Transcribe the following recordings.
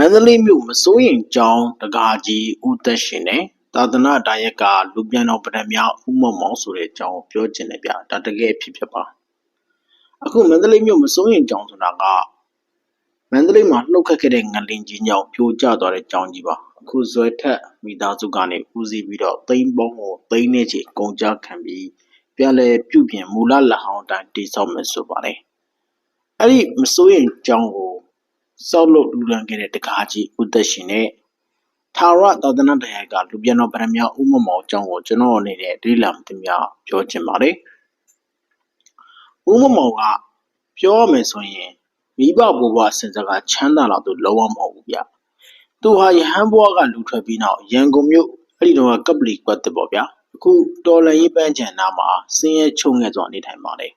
မန္တလေးမြို့မစိုးရင်ကျောင်းတကာကြီးဦးသက်ရှင်နဲ့သာသနာဒါယက်ကလူပြန်တော်ပဒံများဦးမောင်မောင်ဆိုတဲ့အကြောင်းကိုပြောချင်တယ်ဗျဒါတကယ်ဖြစ်ဖြစ်ပါအခုမန္တလေးမြို့မစိုးရင်ကျောင်းဆိုတာကမန္တလေးမှာလှုပ်ခတ်ခဲ့တဲ့ငလင်ကြီးကြောင့်ပြိုကျသွားတဲ့ကျောင်းကြီးပါအခုဇွဲထက်မိသားစုကနေဦးစီးပြီးတော့သိန်းပေါင်းကိုသိန်းနဲ့ချီကုန်ကြခံပြီးပြန်လဲပြုပြင်မူလလက်ဟောင်းအတိုင်းတိစောက်မယ်ဆိုပါတယ်အဲ့ဒီမစိုးရင်ကျောင်းကို စောက်လို့လူရန်ခဲ့တဲ့တကားကြီးဦးသက်ရှင်နဲ့ထာဝရသာသနာတရားကလူပြန်တော်ဗရမ ्या ဥမမောင်အကြောင်းကိုကျွန်တော်အနေနဲ့ဒီလမ်သမျှပြောချင်ပါတယ်ဥမမောင်ကပြောရမယ်ဆိုရင်မိဘဘဝစင်စကချမ်းသာလာသူလုံးဝမဟုတ်ဘူးဗျသူဟာယဟန်ဘဝကလူထွက်ပြီးနောက်ရန်ကုန်မြို့အဲ့ဒီတော့ကပလီကွတ်တက်ပေါ့ဗျာအခုတော်လန်ရေးပန်းချန်နာမှာစင်းရဲချုံငယ်စွာနေထိုင်ပါတယ်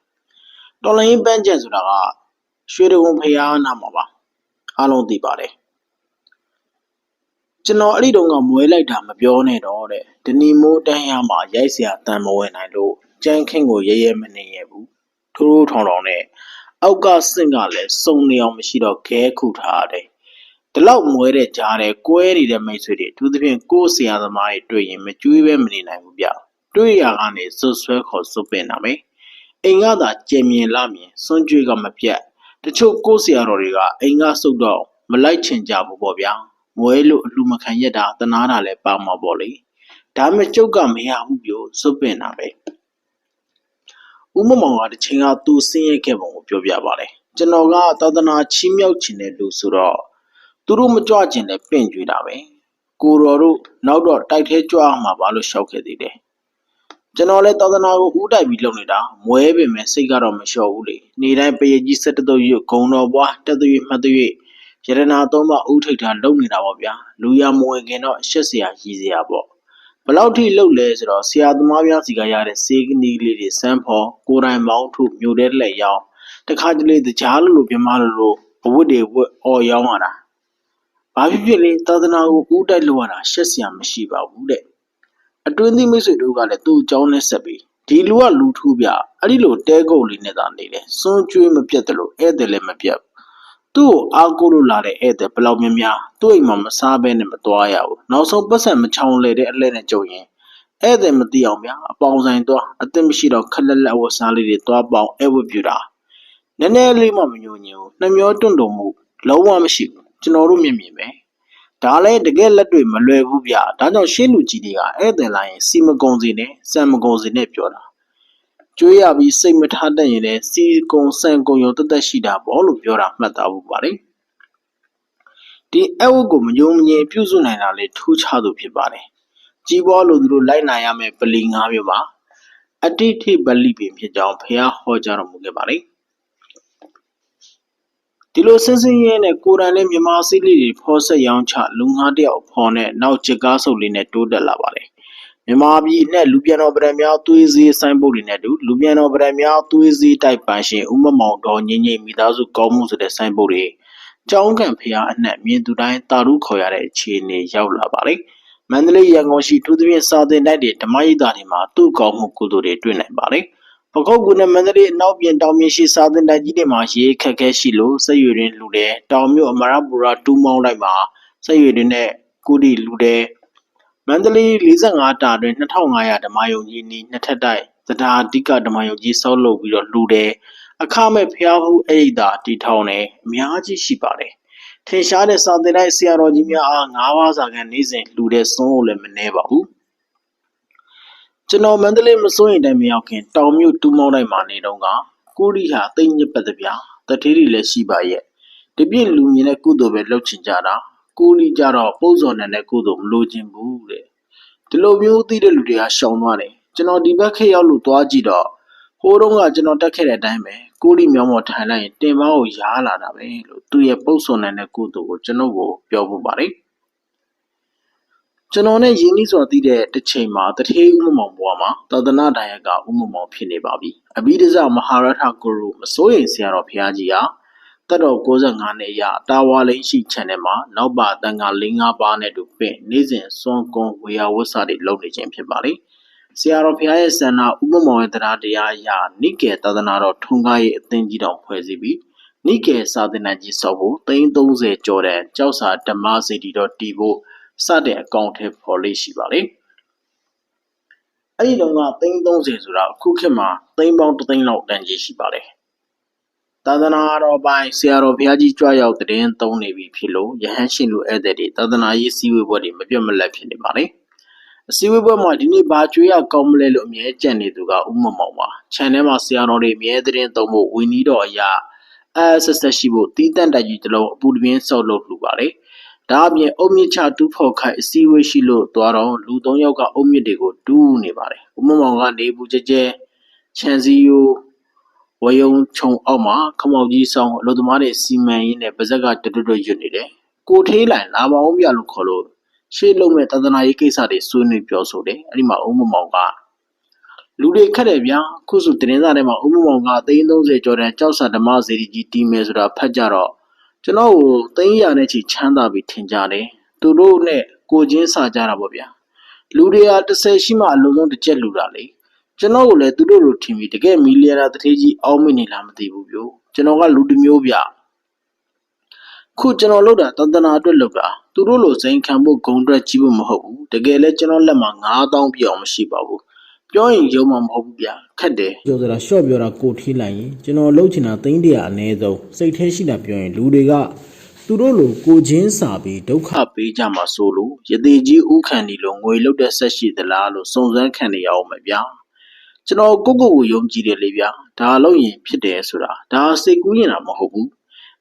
တော်လန်ရေးပန်းချန်ဆိုတာကရွှေတကုံဖျားနာမှာပါ အားလုံးသိပါတယ်ကျွန်တော်အဲ့ဒီတုန်းကမွေးလိုက်တာမပြောနဲ့တော့တဲ့ဒီနီမိုးတန်းရမှာရိုက်စရာတန်မဝင်နိုင်လို့ကြမ်းခင်းကိုရဲရဲမနေရဘူးထိုးထိုးထောင်ထောင်နဲ့အောက်ကစင့်ကလည်းစုံနေအောင်မရှိတော့ခဲခုထားတယ်ဒီလောက်မွဲတဲ့ကြားတဲ့ကွဲနေတဲ့မိတ်ဆွေတွေသူသဖြင့်ကိုယ်ဆရာသမားတွေတွေ့ရင်မကြွေးပဲမနေနိုင်ဘူးဗျတွေ့ရကနေစွတ်ဆွဲခေါ်စွတ်ပင်တာမေအိမ်ကသာကြင်မြင်လာမြင်စွန့်ကြွေးကမပြတ် တချို့ကိုယ်ဆရာတော်တွေကအိမ်ကစုတ်တော့မလိုက်ချင်ကြဘူးပေါ့ဗျာမွဲလို့အလူမခံရက်တာတနာတာလည်းပါမှာပေါ့လေဒါပေမဲ့ကျုပ်ကမရဘူးပြိုစွတ်ပင်တာပဲဦးမမောင်ကတချိန်ကသူဆင်းရဲခဲ့ပုံကိုပြောပြပါတယ်ကျွန်တော်ကသာသနာချီးမြှောက်ခြင်းတဲ့လူဆိုတော့သူတို့မကြွကျင်လည်းပင့်ကြွေးတာပဲကိုတော်တို့နောက်တော့တိုက်သေးကြွအောင်မှာပါလို့ရှောက်ခဲ့သေးတယ် ကျွန်တော်လည်းသာသနာကိုဦးတိုက်ပြီးလုပ်နေတာမွဲပင်မဲ့စိတ်ကတော့မလျှော့ဘူးလေနေတိုင်းပရိကြီးစက်တတို့ရွဂုံတော်ဘွားတက်သွေးမှတ်သွေးရတနာသုံးပါဦးထိတ်ထားလုပ်နေတာပေါ့ဗျာလူရမဝင်ခင်တော့ရှက်စရာရည်စရာပေါ့ဘလောက်ထိလှုပ်လဲဆိုတော့ဆရာသမားများစီကရတဲ့စေကနီလေးတွေစမ်းဖော်ကိုယ်တိုင်မောင်းထုမြို့ထဲလက်ရောင်းတခါတလေတကြားလိုလိုပြမလိုလိုအဝတ်တွေဝတ်အော်ရောင်းရတာဘာဖြစ်ဖြစ်လဲသာသနာကိုဦးတိုက်လို့ရတာရှက်စရာမရှိပါဘူးတဲ့ အတွင်းသီးမိတ်ဆွေတို့ကလည်းသူ့အကြောင်းနဲ့ဆက်ပြီးဒီလူကလူထူးပြအဲ့ဒီလိုတဲကုတ်လေးနဲ့သာနေတယ်စွန်းကျွေးမပြတ်တယ်လို့ဧည့်သည်လည်းမပြတ်သူ့ကိုအားကိုးလို့လာတဲ့ဧည့်သည်ဘယ်လောက်များများသူ့အိမ်မှာမစားဘဲနဲ့မသွားရဘူးနောက်ဆုံးပတ်စံမချောင်းလေတဲ့အလဲနဲ့ကြုံရင်ဧည့်သည်မသိအောင်ဗျာအပေါင်ဆိုင်သွားအသက်မရှိတော့ခက်လက်လက်ဝတ်စားလေးတွေသွားပေါအောင်ဧည့်ဝတ်ပြတာနည်းနည်းလေးမှမညိုညင်ဘူးနှမျောတွန့်တုံမှုလုံးဝမရှိဘူးကျွန်တော်တို့မြင်မြင်ပဲ ဒါလည်းတကယ်လက်တွေ့မလွယ်ဘူးဗျဒါကြောင့်ရှင်းလူကြီးတွေကဧည့်သည်လာရင်စီမကုံစီနဲ့စံမကုံစီနဲ့ပြောတာကျွေးရပြီးစိတ်မထားတတ်ရင်လည်းစီကုံစံကုံရုံတသက်ရှိတာပေါ့လို့ပြောတာမှတ်သားဖို့ပါတယ်ဒီအဝတ်ကိုမယုံမငြင်ပြုစုနိုင်တာလေထူးခြားသူဖြစ်ပါတယ်ကြီးပွားလို့သူတို့လိုက်နိုင်ရမယ့်ပလီငါးမျိုးပါအတိဋ္ဌိပလိပင်ဖြစ်ကြောင်းဖះဟောကြားတော်မူခဲ့ပါတယ် ဒီလိုစင်းစင်းရဲနဲ့ကိုရန်နဲ့မြမစီးလေးတွေဖော်ဆက်ရောင်းချလူငါးတယောက်ဖော်နဲ့နောက်ချစ်ကားဆုပ်လေးနဲ့တိုးတက်လာပါတယ်မြန်မာပြည်နဲ့လူပြန်တော်ဗရံများသွေးစည်းဆိုင်ပုတ်တွေနဲ့တူလူပြန်တော်ဗရံများသွေးစည်းတိုက်ပန်ရှင်ဦးမမောင်တော်ငင်းငိမ့်မိသားစုကောင်းမှုဆိုတဲ့ဆိုင်ပုတ်တွေကြောင်းကံဖျားအနှက်မြင်သူတိုင်းတာရုခေါ်ရတဲ့အခြေအနေရောက်လာပါတယ်မန္တလေးရန်ကုန်ရှိထူးသဖြင့်စာတင်တိုက်တွေဓမ္မရိပ်သာတွေမှာသူ့ကောင်းမှုကုသိုလ်တွေတွေ့နိုင်ပါတယ် ပခုတ်ကူနဲ့မန္တလေးအနောက်ပြင်တောင်ပြင်ရှိစာတင်တိုက်ကြီးတွေမှာရေခက်ခဲရှိလို့စက်ရွေတွင်လူတယ်တောင်မြို့အမရပူရာတူးမောင်းလိုက်မှာစက်ရွေတွင်နဲ့ကုတီလူတယ်မန္တလေး45တာတွင်2500ဓမ္မယုံကြီးနီးနှစ်ထပ်တိုက်သဒ္ဒါတိကဓမ္မယုံကြီးဆောက်လုပ်ပြီးတော့လူတယ်အခမဲ့ဖျားဟုအဲ့ဒီတာတီထောင်တယ်အများကြီးရှိပါတယ်ထင်ရှားတဲ့စာတင်တိုက်ဆရာတော်ကြီးများအား၅ပါးစာခန်းနေ့စဉ်လူတဲ့စွန်းလို့လည်းမနှဲပါဘူး ကျွန်တော်မန္တလေးမစိုးရင်တိုင်မရောက်ခင်တောင်မြို့တူးမောင်းတိုင်းမှာနေတော့ကကိုရီဟာတိတ်ညစ်ပတ်တပြားတထေးတွေလည်းရှိပါရဲ့တပြည့်လူမြင်တဲ့ကုသိုလ်ပဲလုပ်ချင်ကြတာကိုရီကြတော့ပုံစော်နေတဲ့ကုသိုလ်မလိုချင်ဘူးတဲ့ဒီလိုမျိုးသိတဲ့လူတွေကရှောင်သွားတယ်ကျွန်တော်ဒီဘက်ခေတ်ရောက်လို့သွားကြည့်တော့ဟိုးတုန်းကကျွန်တော်တက်ခဲ့တဲ့အတိုင်းပဲကိုရီမြောင်းမော်ထိုင်လိုက်ရင်တင်မောင်းကိုရားလာတာပဲလို့သူရဲ့ပုံစော်နေတဲ့ကုသိုလ်ကိုကျွန်တော်ကိုပြောဖို့ပါတယ် ကျွန်တော်နဲ့ရင်းနှီးစွာသိတဲ့တစ်ချိန်မှာတထေးဥမမောင်ဘွားမှာသာသနာဒါယကဥမမောင်ဖြစ်နေပါပြီ။အဘိဓဇမဟာရထဂုရုမစိုးရိမ်ဆရာတော်ဘုရားကြီးဟာတတော်65နှစ်ရတာဝါလိန်ရှိ channel မှာနောက်ပါတန်ခါ၄၅ပါးနဲ့တူပင့်နေ့စဉ်စွန်ကွန်ဝေယဝတ်စာတွေလုပ်နေခြင်းဖြစ်ပါလေ။ဆရာတော်ဘုရားရဲ့ဆန္ဒဥပမောင်ရဲ့တရားတရားအရနိကေသာသနာတော်ထွန်းကားရေးအသင်းကြီးတော်ဖွဲ့စည်းပြီးနိကေစာသင်တန်းကြီးဆောက်ဖို့330ကျော်တန်ကြောက်စာဓမ္မစေတီတော်တည်ဖို့ စတဲ့အကောင့်ထဲပေါ်လေးရှိပါလေအဲ့ဒီတော့က330ဆိုတာအခုခေတ်မှာ3ပေါင်း3သိန်းလောက်တန်ကြီးရှိပါလေသာသနာတော်ပိုင်းဆရာတော်ဘုရားကြီးကြွရောက်တဲ့ရင်သုံးနေပြီဖြစ်လို့ယဟန်ရှင်လူဧည့်သည်တွေသာသနာရေးစည်းဝေးပွဲတွေမပြတ်မလတ်ဖြစ်နေပါလေအစည်းအဝေးပွဲမှာဒီနေ့ဘာကြွေးရကောင်းမလဲလို့အမြဲကြံ့နေသူကဥမမောင်ပါခြံထဲမှာဆရာတော်တွေအမြဲတမ်းသုံးဖို့ဝီနီးတော်အရာအဲဆက်ဆက်ရှိဖို့တီးတန့်တိုက်ကြီးတစ်လုံးအပူတပြင်းဆောက်လုပ်လူပါလေ ဒါအပြင်အုံမြင့်ချတူးဖော်ခိုက်အစည်းအဝေးရှိလို့သွားတော့လူ၃ယောက်ကအုံမြင့်တွေကိုတူးနေပါတယ်ဥမမောင်ကနေဘူးကြဲကြဲခြံစည်းရိုးဝယုံခြုံအောက်မှာခမောက်ကြီးဆောင်အလုသမားတွေစီမံရင်းနဲ့ပါဇက်ကတွတ်တွတ်ရွတ်နေတယ်ကိုထေးလိုင်လာမအောင်ပြလို့ခေါ်လို့ရှေ့လုံးမဲ့တသနာရေးကိစ္စတွေဆွေးနွေးပြောဆိုတယ်အဲ့ဒီမှာအုံမမောင်ကလူတွေခက်တယ်ဗျာခုဆိုတင်းစားထဲမှာအုံမမောင်က330ကျော်တန်ကြောက်စာဓမ္မစေတီကြီးတီးမယ်ဆိုတာဖတ်ကြတော့ ကျွန်တော်ကို300နဲ့ချီချမ်းသာပြီးထင်ကြတယ်သူတို့နဲ့ကိုချင်းစာကြတာပေါ့ဗျာလူတွေက30ရှိမှအလုံးစုံတစ်ချက်လူတာလေကျွန်တော်ကိုလည်းသူတို့လိုထင်ပြီးတကယ်မီလီယံနာတထေးကြီးအောင်းမိနေလားမသိဘူးပြိုကျွန်တော်ကလူတစ်မျိုးဗျခုကျွန်တော်လုပ်တာတန်တနာအတွက်လုပ်တာသူတို့လိုစိန်ခံဖို့ဂုံအတွက်ကြီးဖို့မဟုတ်ဘူးတကယ်လဲကျွန်တော်လက်မှာ9000ပြည့်အောင်မရှိပါဘူး ပြောရင်ယုံမှာမဟုတ်ဘူးဗျခက်တယ်ပြောစရာရှော့ပြောတာကိုထီးလိုက်ရင်ကျွန်တော်လှုပ်ချင်တာသိန်းတရာအနည်းဆုံးစိတ်แท้ရှိတာပြောရင်လူတွေကသူတို့လိုကိုချင်းစာပြီးဒုက္ခပေးကြမှာဆိုလို့ရသေးကြီးဥခံဒီလိုငွေလုတ်တဲ့ဆက်ရှိသလားလို့စုံစမ်းခံနေရအောင်မယ်ဗျာကျွန်တော်ကိုကိုကိုယုံကြည်တယ်လေဗျာဒါလို့ရင်ဖြစ်တယ်ဆိုတာဒါစိတ်ကူးရင်တာမဟုတ်ဘူး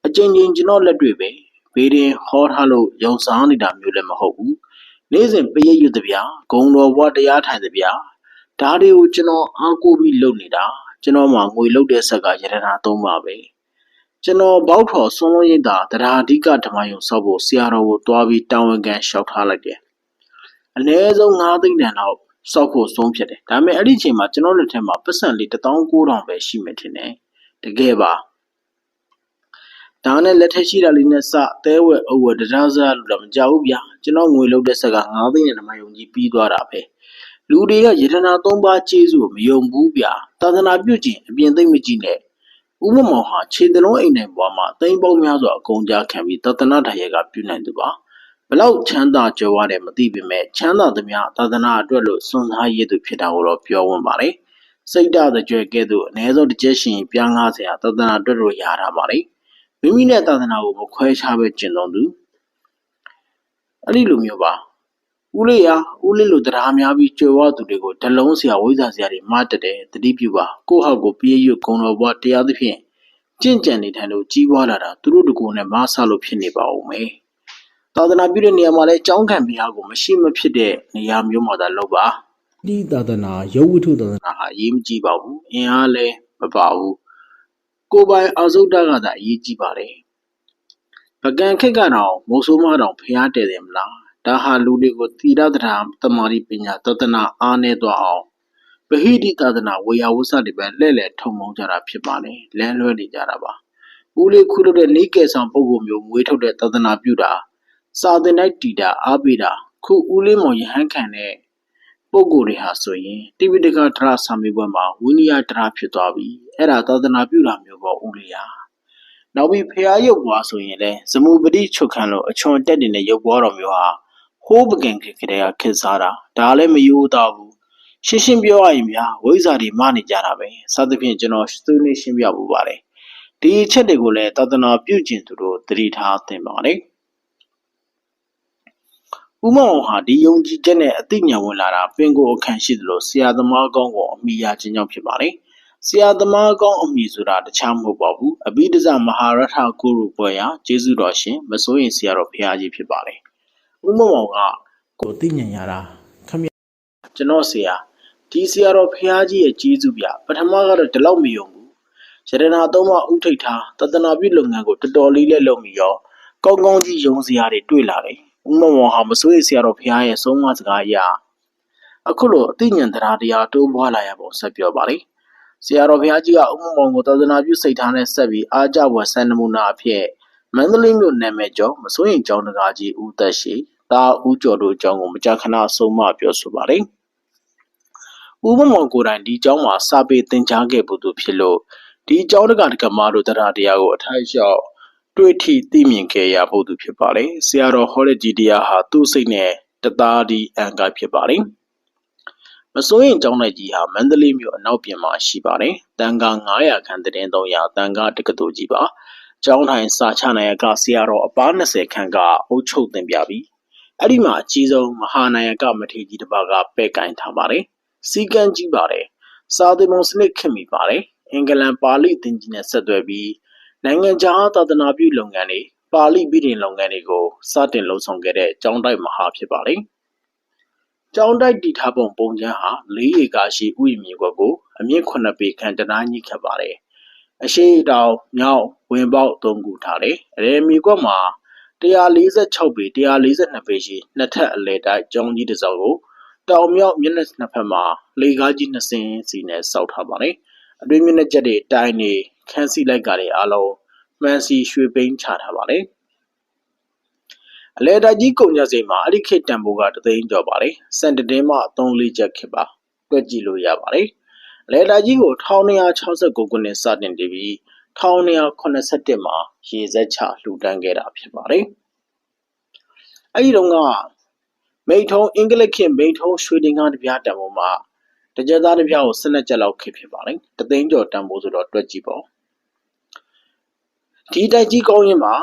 အကျဉ်းချင်းကျွန်တော်လက်တွေ့ပဲဘေးရင်ဟောထားလို့ယုံစားနေတာမျိုးလည်းမဟုတ်ဘူးနေ့စဉ်ပရိတ်ရွတ်တဗျာဂုံတော်ဘွားတရားထိုင်တဗျာ ဒါတွေကိုကျွန်တော်အားကိုးပြီးလုပ်နေတာကျွန်တော်မှငွေလုတ်တဲ့ဆက်ကရတနာသုံးပါပဲကျွန်တော်ဘောက်ထော်ဆွန်းလုံးရိပ်တာတရားအဓိကဓမ္မယုံဆောက်ဖို့ဆရာတော်ကိုတွားပြီးတာဝန်ခံလျှောက်ထားလိုက်တယ်အနည်းဆုံး9သိန်းတန်တော့စောက်ဖို့ဆုံးဖြတ်တယ်ဒါပေမဲ့အဲ့ဒီအချိန်မှာကျွန်တော်လက်ထက်မှာပတ်စံလေး19000ပဲရှိမှထင်တယ်တကယ်ပါဒါနဲ့လက်ထက်ရှိတာလေးနဲ့စသဲဝဲအဝဲတရားစားလို့တော့မကြောက်ဘူးဗျာကျွန်တော်ငွေလုတ်တဲ့ဆက်က9သိန်းနဲ့ဓမ္မယုံကြီးပြီးသွားတာပဲ လူတွေကယတနာသုံးပါးကျေးဇူးကိုမယုံဘူးဗျာသာသနာပြုကျင်အပြင်သိမ့်မကြည့်နဲ့ဥမမောင်ဟာခြေတလုံးအိမ်နိုင်ဘွားမှာတိမ်ပေါင်းများစွာအကုန်ကြားခံပြီးသာသနာတရားကပြုနိုင်သူပါဘလောက်ချမ်းသာကြွယ်ဝတယ်မသိပေမဲ့ချမ်းသာသမျှသာသနာအတွက်လို့စွန့်စားရည်သူဖြစ်တာကိုတော့ပြောဝင်ပါတယ်စိတ်ဓာတ်ကြွယ်ကဲ့သို့အ ਨੇ ဆုံးတစ်ချက်ရှင်ပြား90ရာသာသနာအတွက်လို့ရတာပါလေမိမိနဲ့သာသနာကိုမခွဲခြားပဲကျင့်သုံးသူအဲ့ဒီလိုမျိုးပါ ဦးလေးရာဦးလေးလိုတရားများပြီးကြွယ်ဝသူတွေကိုဓလုံးဆရာဝိဇ္ဇာဆရာတွေမတ်တက်တယ်တတိပြုပါကိုဟောက်ကိုပြေးရွတ်ဂုံတော်ဘွားတရားသဖြင့်ကြင့်ကြံနေထိုင်လို့ကြီးပွားလာတာသူတို့တကူနဲ့မဆလို့ဖြစ်နေပါဦးမယ်သာသနာပြုတဲ့နေရာမှာလည်းကြောင်းခံဘုရားကိုမရှိမဖြစ်တဲ့နေရာမျိုးမှာသာလုပ်ပါဒီသာသနာရုပ်ဝတ္ထုသာသနာဟာအရေးမကြီးပါဘူးအင်အားလည်းမပါဘူးကိုယ်ပိုင်အာဇုဒ္ဒကသာအရေးကြီးပါတယ်ပကံခက်ကတော့မိုးဆိုးမတော်ဖျားတယ်တယ်မလား ဒါဟာလူတွေကိုသီလတရားတမာရီပညာသဒ္ဒနာအားနေသွားအောင်ဗဟိတိသာသနာဝေယဝဆတွေပဲလဲ့လဲ့ထုံမောင်းကြတာဖြစ်ပါလေလမ်းလွဲနေကြတာပါဦးလေးခုလုပ်တဲ့နေကယ်ဆောင်ပုံကိုမျိုးမွေးထုတ်တဲ့သာသနာပြုတာစာသင်တိုက်တီတာအားပေးတာခုဦးလေးမောင်ရဟန်းခံတဲ့ပုံကိုယ်တွေဟာဆိုရင်တိပိဋကဒရဆာမေဘွဲမှာဝိနည်းဒရဖြစ်သွားပြီအဲ့ဒါသာသနာပြုတာမျိုးပေါ့ဦးလေးဟာနောက်ပြီးဖះရုပ်ဘွားဆိုရင်လည်းဇမူပတိချုပ်ခံလို့အချွန်တက်နေတဲ့ရုပ်ဘွားတော်မျိုးဟာ ဟိုးပကင်ခေကလေးကခက်စားတာဒါလည်းမယိုးတော့ဘူးရှင်းရှင်းပြောရရင်ဗျာဝိဇ္ဇာတွေမနေကြတာပဲစသဖြင့်ကျွန်တော်သူနေရှင်းပြဖို့ပါတယ်ဒီအချက်တွေကိုလည်းသာသနာပြုကျင်သူတို့သတိထားသင့်ပါတယ်ဥမောင်ဟာဒီယုံကြည်ချက်နဲ့အသိဉာဏ်ဝင်လာတာပင်ကိုအခန့်ရှိသလိုဆရာသမားကောင်းကိုအမိရခြင်းကြောင့်ဖြစ်ပါတယ်ဆရာသမားကောင်းအမိဆိုတာတခြားမဟုတ်ပါဘူးအဘိဓဇမဟာရထဂုရုဘွယ်ရာကျေးဇူးတော်ရှင်မစိုးရင်ဆရာတော်ဘုရားကြီးဖြစ်ပါတယ် ဥမောင်ကကိုသိဉာဏ်ရတာခမကျွန်တော်ဆရာဒီဆရာတော်ဘုရားကြီးရဲ့ကျေးဇူးပြပထမကတော့ဒီလောက်မယုံဘူးရတနာသုံးပါးဥထိတ်ထားတသနာပြုလုပ်ငန်းကိုတော်တော်လေးလဲလုပ်ပြီးရောကောင်းကောင်းကြီးယုံစရာတွေတွေ့လာတယ်ဥမမောဟာမစိုးရိမ်ဆရာတော်ဘုရားရဲ့ဆုံးမစကားအရအခုလိုအသိဉာဏ်တရားတရားတိုးပွားလာရပုံဆက်ပြောပါလေဆရာတော်ဘုရားကြီးကဥမမောကိုသာသနာပြုစိတ်ထားနဲ့ဆက်ပြီးအားကြဝဆန်နမူနာအဖြစ်မန္တလေးမြို့နယ်မဲ့ကျော်မစိုးရင်ကျောင်းတကာကြီးဦးသက်ရှိ တာဦးကျော်တို့အကြောင်းကိုမကြာခဏဆုံးမပြောဆိုပါလေဦးမမောကိုယ်တိုင်ဒီကျောင်းမှာစာပေသင်ကြားခဲ့ဖို့သူဖြစ်လို့ဒီအကြောင်းတကတကမာတို့တရားတရားကိုအထိုက်လျှောက်တွေ့ထိသိမြင်ခဲ့ရဖို့သူဖြစ်ပါတယ်ဆရာတော်ဟောတဲ့ဒီတရားဟာသူ့စိတ်နဲ့တသားဒီအံကဖြစ်ပါတယ်မစိုးရင်ကျောင်းလိုက်ကြီးဟာမန္တလေးမြို့အနောက်ပြင်မှာရှိပါတယ်တန်ခါ900ခန်းတည်င်း300တန်ခါတက္ကသိုလ်ကြီးပါကျောင်းထိုင်စာချနိုင်ကဆရာတော်အပား20ခန်းကအုပ်ချုပ်တင်ပြပြီး အဲ့ဒီမှာအကြီးဆုံးမဟာနာယကမထေကြီးတစ်ပါးကပဲ့ကင်ထားပါတယ်စီကံကြီးပါတယ်စာသင်ပုံစနစ်ခင်မိပါတယ်အင်္ဂလန်ပါဠိသင်ကြီးနဲ့ဆက်သွယ်ပြီးနိုင်ငံခြားသာသနာပြုလုပ်ငန်းတွေပါဠိပြည်တင်လုပ်ငန်းတွေကိုစတင်လှုပ်ဆောင်ခဲ့တဲ့ကျောင်းတိုက်မဟာဖြစ်ပါတယ်ကျောင်းတိုက်တည်ထားပုံပုံချမ်းဟာ၄ဧကရှိဥယျာဉ်မြေကွက်ကိုအမြင့်9ပေခန့်တနားကြီးခတ်ပါတယ်အရှိတောင်မြောက်ဝင်ပေါက်သုံးခုထားတယ်အရေမြေကွက်မှာ 146ပေ142ပေရှိနှစ်ထပ်အလဲတိုက်ကျောင်းကြီးတစ်စောက်ကိုတောင်မြောက်မျက်နှာနှစ်ဖက်မှာလေကားကြီးနှစ်စင်းစီနဲ့စောက်ထားပါတယ်။အတွင်းမျက်နှာကျက်တွေတိုင်းနေခန်းစီလိုက်ကြတဲ့အားလုံးမှန်စီရွှေပိန်းချထားပါတယ်။အလဲတိုက်ကြီးကုန်ကြစိမ်မှာအဲ့ဒီခေတ်တန်ဖိုးကတသိန်းကျော်ပါတယ်။စံတတင်းမှ3-4ချက်ခစ်ပါတွက်ကြည့်လို့ရပါတယ်။အလဲတိုက်ကြီးကို1269ခုနှစ်စတင်တည်ပြီး 1281မှာ ရေစက်ချလှူဒန်းခဲ့တာဖြစ်ပါတယ်။အဲဒီတုန်းကမိထုံးအင်္ဂလိပ်ခေတ်မိထုံးရွှေတင်ကားတစ်ပြားတန်ဖိုးမှာတကြက်သားတစ်ပြားကို12ကျပ်လောက်ခေတ်ဖြစ်ပါတယ်။တသိန်းကျော်တန်ဖိုးဆိုတော့တွက်ကြည့်ပေါ့။ဒီတိုက်ကြီးကောင်းရင်မှာ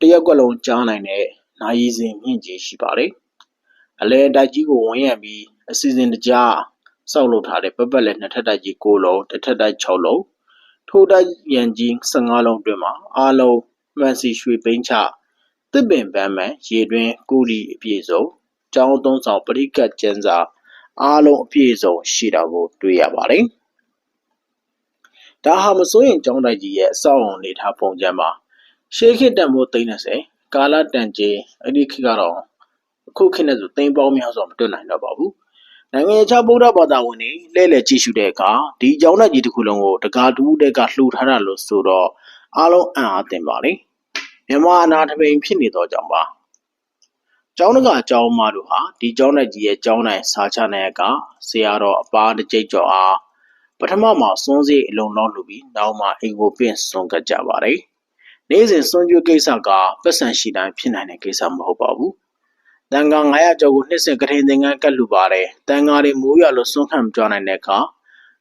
တရက်ကွက်လုံးကြားနိုင်တဲ့နိုင်ရည်စင်မြင့်ကြီးရှိပါတယ်။အလဲတိုက်ကြီးကိုဝင်ရပြီးအစီအစဉ်တကြားစောက်လုပ်ထားတဲ့ပပက်လက်နှစ်ထပ်တိုက်ကြီး9လုံးတစ်ထပ်တိုက်6လုံး ထိုးတိုက်ရန်ကြီး15လုံးတွင်မှာအားလုံးမှန်စီရွှေပိန်းချတစ်ပင်ပန်းမှန်ရေတွင်ကူရီအပြည့်စုံကျောင်းသုံးဆောင်ပရိကတ်ကျန်းစာအားလုံးအပြည့်စုံရှိတာကိုတွေ့ရပါတယ်။ဒါဟာမစိုးရင်ကျောင်းတိုက်ကြီးရဲ့အဆောက်အုံနေထားပုံစံမှာရှေးခေတ်တန်ဖိုး30ကာလတန်ကြီးအဲ့ဒီခေတ်ကတော့အခုခေတ်နဲ့ဆိုသိန်းပေါင်းများစွာမတွေ့နိုင်တော့ပါဘူး။ နိုင်ငံခြားဗုဒ္ဓဘာသာဝင်တွေလဲလှယ်ကြည့်ရှုတဲ့အခါဒီကျောင်းတိုက်ကြီးတစ်ခုလုံးကိုတကားတူးတဲ့ကလှူထားတာလို့ဆိုတော့အားလုံးအံ့အားသင့်ပါလေ။မြန်မာအနာထမိန်ဖြစ်နေသောကြောင့်ပါ။ကျောင်းတကာကျောင်းမတို့ဟာဒီကျောင်းတိုက်ကြီးရဲ့ကျောင်းတိုင်းစာချနိုင်ကဆရာတော်အပါတစ်ကြိတ်ကျော်အားပထမမှာစွန်းစည်းအလုံးလောက်လူပြီးနောက်မှာအိမ်ကိုပင့်စွန့်ကကြပါတယ်။နေ့စဉ်စွန့်ကျွကိစ္စကပတ်စံရှိတိုင်းဖြစ်နိုင်တဲ့ကိစ္စမဟုတ်ပါဘူး။ တန်ခါ900ကျော်ကိုနှစ်စဉ်ကထိန်သင်္ကန်းကတ်လူပါတယ်။တန်ခါတွေမိုးရွာလို့စွန့်ခံမကြနိုင်တဲ့အခါ